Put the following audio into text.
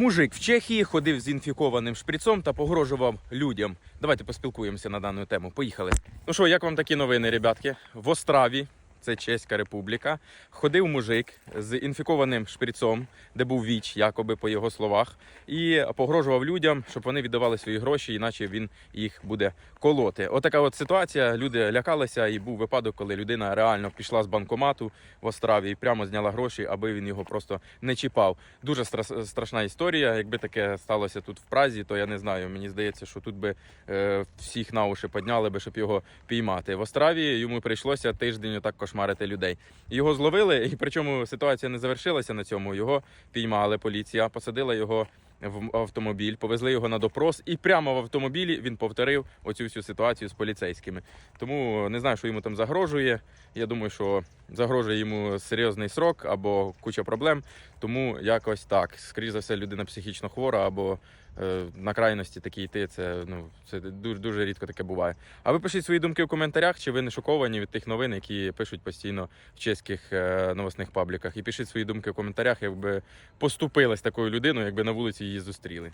Мужик в Чехії ходив з інфікованим шприцом та погрожував людям. Давайте поспілкуємося на дану тему. Поїхали. Ну що, як вам такі новини, ребятки? В Остраві, це Чеська Республіка, ходив мужик з інфікованим шприцом, де був віч, якоби по його словах, і погрожував людям, щоб вони віддавали свої гроші, іначе він їх буде колоти. Отака от ситуація. Люди лякалися, і був випадок, коли людина реально пішла з банкомату в Остраві і прямо зняла гроші, аби він його просто не чіпав. Дуже страшна історія. Якби таке сталося тут в Празі, то я не знаю. Мені здається, що тут би е, всіх на уші підняли би, щоб його піймати. В Остраві йому прийшлося тиждень отак кошмарити людей. Його зловили, і причому ситуація не завершилася на цьому. Його піймали поліція, посадила його. В автомобіль повезли його на допрос, і прямо в автомобілі він повторив оцю всю ситуацію з поліцейськими. Тому не знаю, що йому там загрожує. Я думаю, що загрожує йому серйозний срок або куча проблем. Тому якось так. Скоріше за все, людина психічно хвора або на крайності такі йти. Це ну це дуже дуже рідко таке буває. А ви пишіть свої думки в коментарях, чи ви не шоковані від тих новин, які пишуть постійно в чеських е, новосних пабліках. І пишіть свої думки в коментарях, якби поступилась такою людиною, якби на вулиці її зустріли.